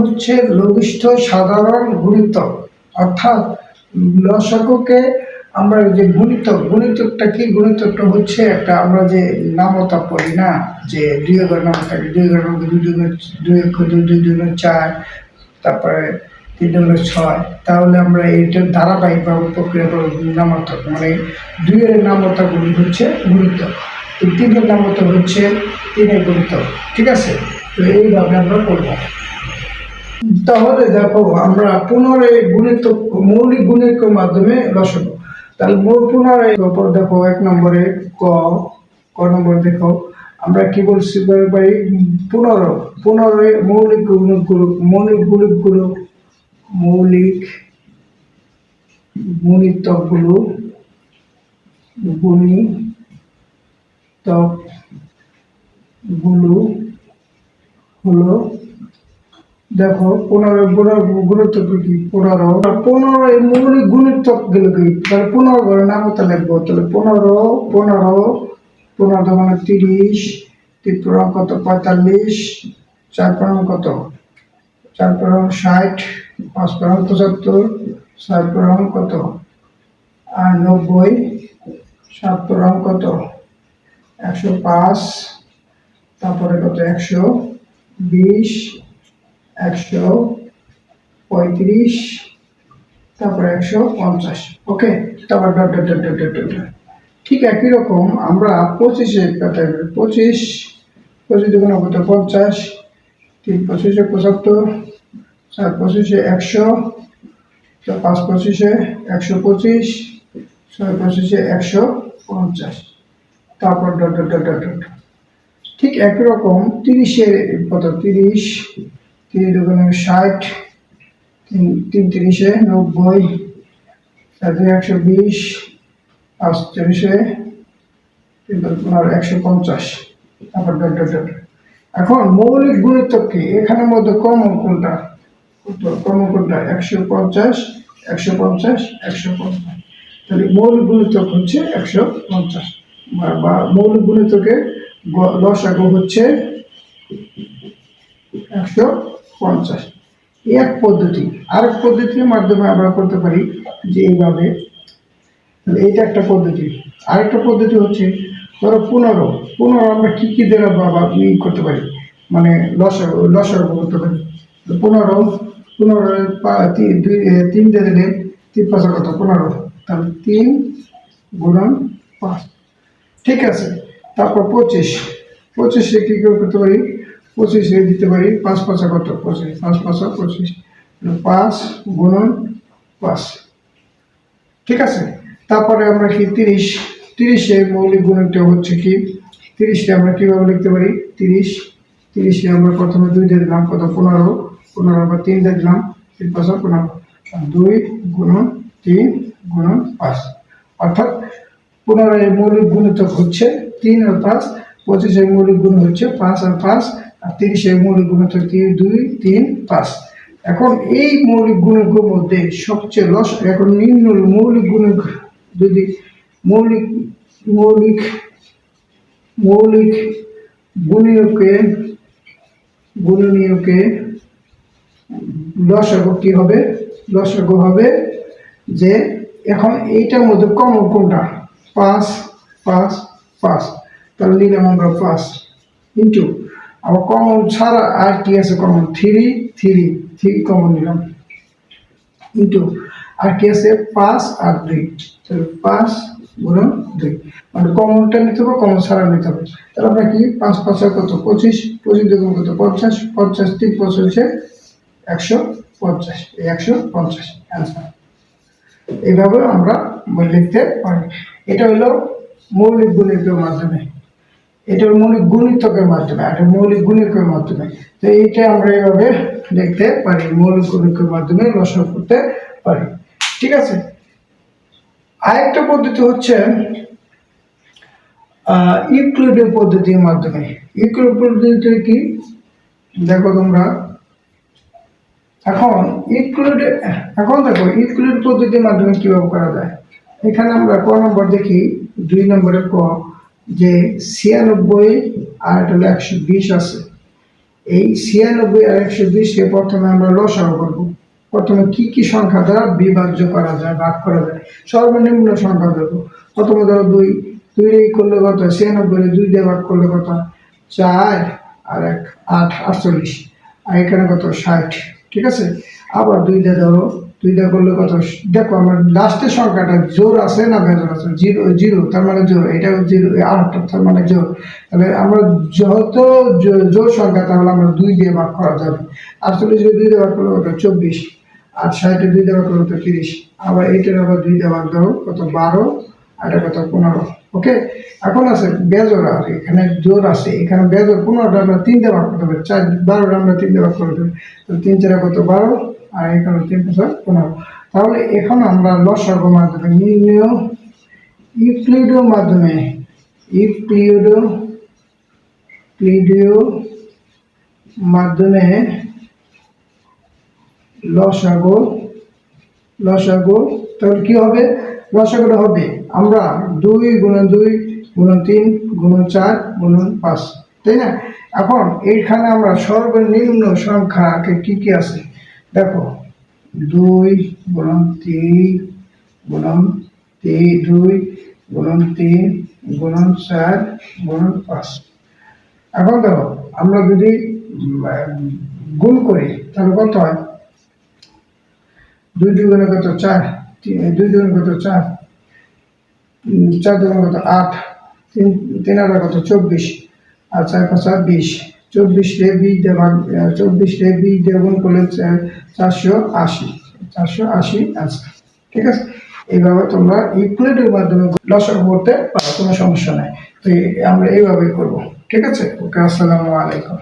হচ্ছে লঘিষ্ঠ, সাধারণ গুণিতক অর্থাৎ লসাগুকে আমরা যে গুণিত, গুণিতকটা কি? গুণিতকটা হচ্ছে একটা আমরা যে নামতা পড়ি না, যে দুই এগারো নাম থাকে দুই এগারো নাম দুই দুগুণে দুই এক দুই দুই দুগুণে চার, তারপরে তিন দুগুণে ছয়। তাহলে আমরা এইটা ধারাবাহিকভাবে প্রক্রিয়া নামতক মানে দুইয়ের নামতাগুলি হচ্ছে গুণিতক। তিনের নামতা হচ্ছে তিনের গুণিতক। ঠিক আছে? তো এইভাবে আমরা করব। তাহলে দেখো, আমরা পুনরায় গুণিত, মৌলিক গুণের মাধ্যমে লসাগু তাহলে পুনরায় ওপর দেখো এক নম্বরে ক ক নম্বর দেখো, আমরা কি বলছি ভাই পুনর, পুনরায় মৌলিক গুণগুলো মৌলিক গুণিতগুলো মৌলিক গুণিতকগুলো গুণিতকগুলো হলো দেখো, পনেরো গুণের গুরুত্ব কি? পনেরো। পনেরো এই মৌলিক গুণিতকগুলো কি? তাহলে পনেরো করে নামতা লিখব তাহলে পনেরো পনেরো পনেরো মানে তিরিশ, তিন কত? পঁয়তাল্লিশ, চার পনেরো কত? চার পনেরো ষাট, পাঁচ পনেরো পঁচাত্তর চার পনেরো কত? আর নব্বই, সাত পনেরো কত? একশো পাঁচ, তারপরে কত? একশো বিশ একশো পঁয়ত্রিশ, তারপরে একশো পঞ্চাশ। ওকে তারপর dot dot dot dot dot ঠিক একই রকম আমরা পঁচিশে কাটাই পঁচিশ পঁচিশ দুগুণ কত পঞ্চাশ, তিন পঁচিশে পঁচাত্তর, চার পঁচিশে একশো পাঁচ পঁচিশে একশো পঁচিশ, ছয় পঁচিশে একশো পঞ্চাশ। তারপর ডট ডট ডট ডট ঠিক একই রকম তিরিশে কত তিরিশ তিন দুগুণে ষাট তিন তিন তিরিশে নব্বই একশো বিশ পাঁচ তিরিশে তিন তোমার একশো পঞ্চাশ তারপর ডট ডট ডট। এখন মৌলিক গুণিতক কি? এখানের মধ্যে কমন কোনটা? কমন কোনটা? একশো পঞ্চাশ একশো পঞ্চাশ একশো পঞ্চাশ। তাহলে মৌলিক গুণিতক হচ্ছে একশো পঞ্চাশ। বা- মৌলিক গুণিতকের লসাগু হচ্ছে একশো পঞ্চাশ। এক পদ্ধতি, আরেক পদ্ধতির মাধ্যমে আমরা করতে পারি যে এইভাবে। এইটা একটা পদ্ধতি। আরেকটা পদ্ধতি হচ্ছে, ধরো পনেরো। পনেরো আমরা কী কী দ্বারা বাবা ই করতে পারি? মানে লসার লসার করতে পারি। পনেরো পনেরো দুই তিন দিয়ে দিলে তিন পাঁচা কত? পনেরো। তাহলে তিন গুণন পাঁচ। ঠিক আছে। তারপর পঁচিশ। পঁচিশে কী করে করতে পারি? পঁচিশে দিতে পারি, পাঁচ পাঁচা কত? পঁচিশ, পাঁচ পাঁচা পঁচিশ পাঁচ গুণন পাঁচ। ঠিক আছে? তারপরে আমরা কি তিরিশ? তিরিশে মৌলিক গুণনটা হচ্ছে কি? তিরিশে আমরা কীভাবে লিখতে পারি? তিরিশ, তিরিশে আমরা প্রথমে দুই দিয়ে দিলাম, কত? পনেরো পনেরো আবার তিন দিয়ে দিলাম, তিন পাঁচা পনেরো। দুই গুণন তিন গুণন পাঁচ। অর্থাৎ পনেরোর মৌলিক গুণিতক হচ্ছে তিন আর পাঁচ পঁচিশের মৌলিক গুণ হচ্ছে পাঁচ আর পাঁচ আর তিরিশের মৌলিক গুণ হচ্ছে তিন, দুই, তিন, পাঁচ। এখন এই মৌলিক গুণের মধ্যে সবচেয়ে লস, এখন নিম্ন মৌলিক গুণের যদি মৌলিক মৌলিক মৌলিক গুণীয়কে গুণনীয়কে লসাগু কি হবে? লসাগু হবে যে এখন এইটার মধ্যে কমন কোনটা? পাঁচ পাঁচ পাঁচ। তাহলে নিলাম আমরা পাঁচ ইন্টু আবার কমন ছাড়া আর কি আছে? Common three three three common নিলাম। ইন্টু আর কি আছে? পাঁচ আর দুই পাঁচ গুণন দুই মানে কমনটা নিতে হবে কমন ছাড়া নিতে হবে। তাহলে আমরা কি? পাঁচ পাঁচ কত? পঁচিশ। পঁচিশ দুগুণ কত? পঞ্চাশ। পঞ্চাশ, তিন পঁচিশে একশো পঞ্চাশ। একশো পঞ্চাশ। অ্যান্সার এইভাবে আমরা লিখতে পারি। এটা হলো মৌলিক গুণিতকের মাধ্যমে। এটা হলো মৌলিক গুণিতকের মাধ্যমে এটা মৌলিক গুণিতকের মাধ্যমে। তো এইটা আমরা এইভাবে লিখতে পারি, মৌলিক গুণিতকের মাধ্যমে রসন করতে পারি। ঠিক আছে? আরেকটা পদ্ধতি হচ্ছে ইউক্লিডের পদ্ধতির মাধ্যমে। ইউক্লিড পদ্ধতি কি? দেখো তোমরা। এখন ইউক্লিড এখন দেখো ইউক্লিড পদ্ধতির মাধ্যমে কীভাবে করা যায়? এখানে আমরা ক নম্বর দেখি, দুই নম্বরে ক। যে ছিয়ানব্বই আর এটা হলো একশো বিশ আছে। এই ছিয়ানব্বই আর একশো বিশকে প্রথমে আমরা লসাগু করব। প্রথমে কি কি সংখ্যা দ্বারা বিভাজ্য করা যায়, ভাগ করা যায়? সর্বনিম্ন সংখ্যা দেবো প্রথমে ধরো দুই। দুই করলে কত ছিয়ানব্বই দুই দিয়ে ভাগ করলে কত চার আর এক, আট, আটচল্লিশ। আর এখানে কত? ষাট। ঠিক আছে? আবার দুই দিয়ে ধরো দুই দিয়ে করলে কত দেখো, আমার লাস্টের সংখ্যাটা জোর আছে না বেজোর আছে? জিরো জিরো, তার মানে জোর। এটা জিরো আট, তার মানে জোর। তাহলে আমরা যত জোর সংখ্যা, তাহলে আমরা দুই দিয়ে ভাগ করা যাবে। আটচল্লিশ দুই দিয়ে ভাগ করলে কত? চব্বিশ। আর ষাটে দুই ভাগ করলে কত? তিরিশ। আবার এইটার আবার দুই দিয়ে ভাগ দাও, কত? বারো। আর এটা কত? পনেরো। ওকে? এখন আছে বেজোর আর এখানে জোর আছে। এখানে বেজোর পনেরোটা আমরা তিন দিয়ে ভাগ করতে হবে চার, বারোটা আমরা তিন দিয়ে ভাগ করতে তো তিন চারে কত? বারো। আর এখানে তিন পাঁচ পনেরো। তাহলে এখন আমরা লসাগু মাধ্যমে নির্ণয় ইউক্লিডের মাধ্যমে ইউক্লিডো ক্লিডিও মাধ্যমে লসাগু লসাগু তাহলে কি হবে? লসাগুটা হবে আমরা দুই গুণন দুই গুণন তিন গুণন চার গুণন পাঁচ, তাই না? এখন এইখানে আমরা সর্বনিম্ন সংখ্যাকে কি কি আছে? দেখো, দুই গুণন তিন গুণন তিন, দুই গুণন তিন গুণন চার গুণন পাঁচ। এখন দেখো, আমরা যদি গুণ করি, তাহলে কত হয়? দুই দুগুণে কত চার? দুই দুগুণে কত চার? চার দুগুণে কত আট? তিন তিন আটা কত চব্বিশ? আর চার পাঁচ বিশ। চব্বিশ ভাগ আহ, চব্বিশ দিয়ে গুণ করলে চারশো আশি চারশো আশি আছে ঠিক আছে? এইভাবে তোমরা ইউক্লিডের মাধ্যমে লসক করতে পারো কোনো সমস্যা নাই। তো আমরা এইভাবেই করব। ঠিক আছে? ওকে আসসালামু আলাইকুম।